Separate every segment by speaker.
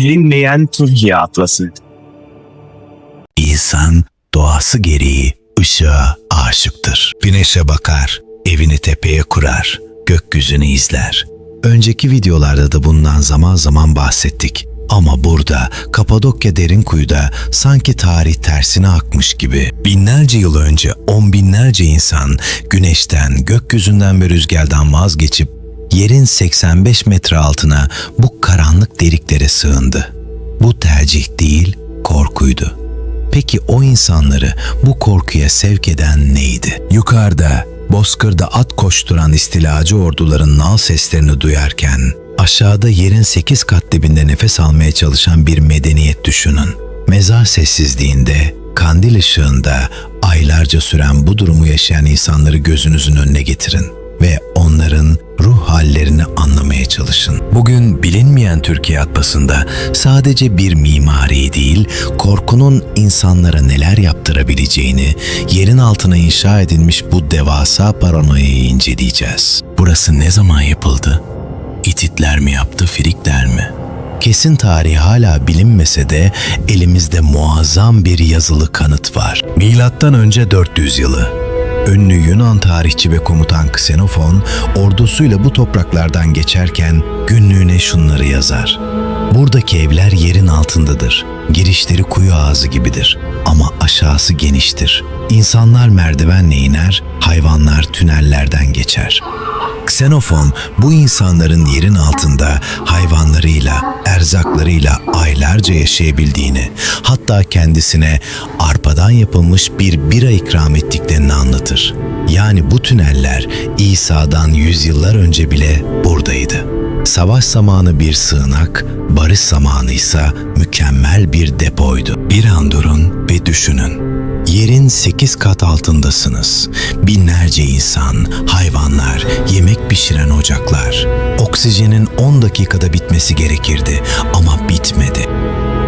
Speaker 1: Bilinmeyen Türkiye Atlası.
Speaker 2: İnsan doğası gereği ışığa aşıktır. Güneşe bakar, evini tepeye kurar, gökyüzünü izler. Önceki videolarda da bundan zaman zaman bahsettik. Ama burada Kapadokya derin kuyuda sanki tarih tersine akmış gibi binlerce yıl önce on binlerce insan güneşten, gökyüzünden ve rüzgardan vazgeçip yerin 85 metre altına bu karanlık deliklere sığındı. Bu tercih değil, korkuydu. Peki o insanları bu korkuya sevk eden neydi? Yukarıda, bozkırda at koşturan istilacı orduların nal seslerini duyarken, aşağıda yerin sekiz kat dibinde nefes almaya çalışan bir medeniyet düşünün. Mezar sessizliğinde, kandil ışığında aylarca süren bu durumu yaşayan insanları gözünüzün önüne getirin ve onların ruh hallerini anlamaya çalışın. Bugün bilinmeyen Türkiye atlasında sadece bir mimari değil, korkunun insanlara neler yaptırabileceğini, yerin altına inşa edilmiş bu devasa paranoyayı inceleyeceğiz. Burası ne zaman yapıldı? İtitler mi yaptı, Frikler mi? Kesin tarihi hala bilinmese de elimizde muazzam bir yazılı kanıt var. Milattan önce 400 yılı. Ünlü Yunan tarihçi ve komutan Ksenofon ordusuyla bu topraklardan geçerken günlüğüne şunları yazar. Buradaki evler yerin altındadır. Girişleri kuyu ağzı gibidir ama aşağısı geniştir. İnsanlar merdivenle iner, hayvanlar tünellerden geçer. Ksenofon bu insanların yerin altında hayvanlarıyla, erzaklarıyla aylarca yaşayabildiğini, hatta kendisine arpadan yapılmış bir bira ikram ettiklerini anlatır. Yani bu tüneller İsa'dan yüzyıllar önce bile buradaydı. Savaş zamanı bir sığınak, barış zamanı ise mükemmel bir depoydu. Bir an durun ve düşünün. Yerin sekiz kat altındasınız. Binlerce insan, hayvanlar, yemek pişiren ocaklar. Oksijenin 10 dakikada bitmesi gerekirdi ama bitmedi.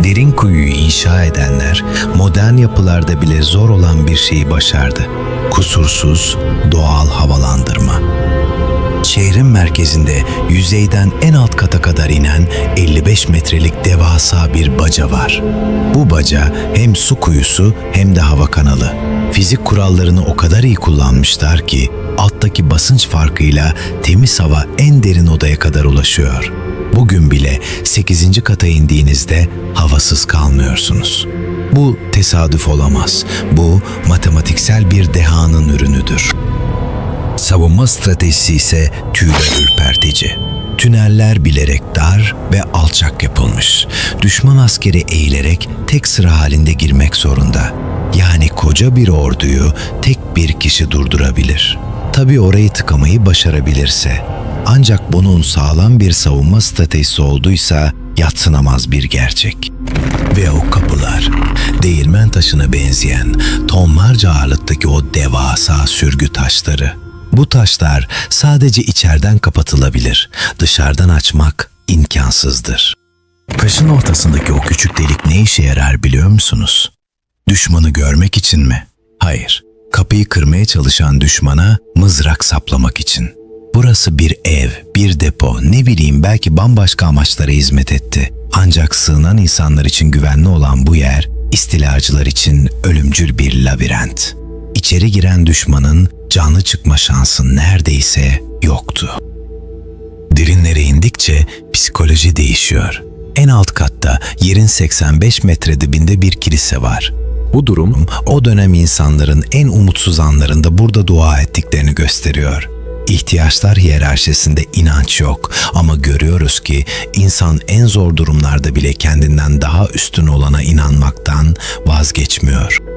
Speaker 2: Derin kuyuyu inşa edenler modern yapılarda bile zor olan bir şeyi başardı. Kusursuz doğal havalandırma. Şehrin merkezinde yüzeyden en alt kata kadar inen 55 metrelik devasa bir baca var. Bu baca hem su kuyusu hem de hava kanalı. Fizik kurallarını o kadar iyi kullanmışlar ki alttaki basınç farkıyla temiz hava en derin odaya kadar ulaşıyor. Bugün bile 8. kata indiğinizde havasız kalmıyorsunuz. Bu tesadüf olamaz. Bu matematiksel bir dehanın ürünüdür. Savunma stratejisi ise tüyler ürpertici. Tüneller bilerek dar ve alçak yapılmış. Düşman askeri eğilerek tek sıra halinde girmek zorunda. Yani koca bir orduyu tek bir kişi durdurabilir. Tabii orayı tıkamayı başarabilirse. Ancak bunun sağlam bir savunma stratejisi olduysa yatsınamaz bir gerçek. Ve o kapılar, değirmen taşına benzeyen tonlarca ağırlıktaki o devasa sürgü taşları. Bu taşlar sadece içeriden kapatılabilir. Dışarıdan açmak imkansızdır. Taşın ortasındaki o küçük delik ne işe yarar biliyor musunuz? Düşmanı görmek için mi? Hayır. Kapıyı kırmaya çalışan düşmana mızrak saplamak için. Burası bir ev, bir depo, ne bileyim belki bambaşka amaçlara hizmet etti. Ancak sığınan insanlar için güvenli olan bu yer, istilacılar için ölümcül bir labirent. İçeri giren düşmanın canlı çıkma şansı neredeyse yoktu. Derinlere indikçe psikoloji değişiyor. En alt katta yerin 85 metre dibinde bir kilise var. Bu durum o dönem insanların en umutsuz anlarında burada dua ettiklerini gösteriyor. İhtiyaçlar hiyerarşisinde inanç yok ama görüyoruz ki insan en zor durumlarda bile kendinden daha üstün olana inanmaktan vazgeçmiyor.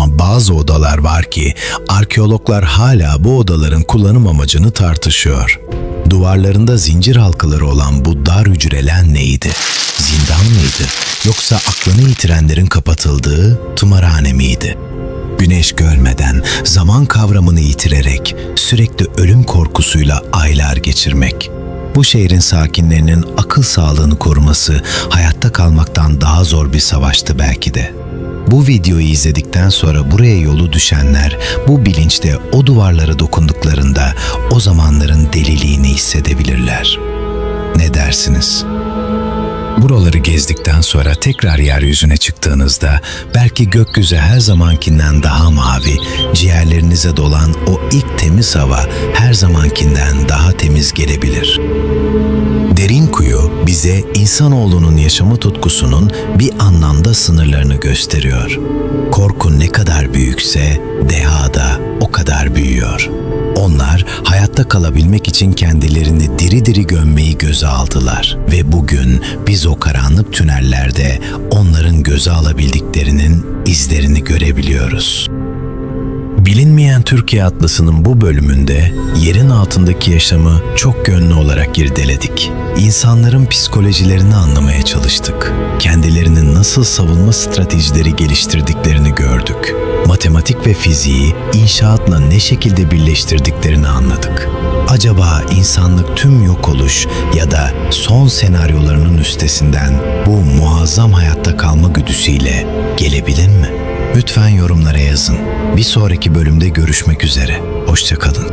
Speaker 2: Ama bazı odalar var ki arkeologlar hala bu odaların kullanım amacını tartışıyor. Duvarlarında zincir halkaları olan bu dar hücreler neydi? Zindan mıydı? Yoksa aklını yitirenlerin kapatıldığı tımarhane miydi? Güneş görmeden, zaman kavramını yitirerek, sürekli ölüm korkusuyla aylar geçirmek. Bu şehrin sakinlerinin akıl sağlığını koruması hayatta kalmaktan daha zor bir savaştı belki de. Bu videoyu izledikten sonra buraya yolu düşenler bu bilinçte o duvarlara dokunduklarında o zamanların deliliğini hissedebilirler. Ne dersiniz? Buraları gezdikten sonra tekrar yeryüzüne çıktığınızda belki gökyüzü her zamankinden daha mavi, ciğerlerinize dolan o ilk temiz hava her zamankinden daha temiz gelebilir. Derin kuyu bize insanoğlunun yaşamı tutkusunun bir anlamda sınırlarını gösteriyor. Korku ne kadar büyükse deha da o kadar büyüyor. Onlar hayatta kalabilmek için kendilerini diri diri gömmeyi göze aldılar ve bugün biz o karanlık tünellerde onların göze alabildiklerinin izlerini görebiliyoruz. Bilinmeyen Türkiye Atlası'nın bu bölümünde yerin altındaki yaşamı çok yönlü olarak irdeledik. İnsanların psikolojilerini anlamaya çalıştık. Kendilerinin nasıl savunma stratejileri geliştirdiklerini gördük. Matematik ve fiziği inşaatla ne şekilde birleştirdiklerini anladık. Acaba insanlık tüm yok oluş ya da son senaryolarının üstesinden bu muazzam hayatta kalma güdüsüyle gelebilir mi? Lütfen yorumlara yazın. Bir sonraki bölümde görüşmek üzere. Hoşçakalın.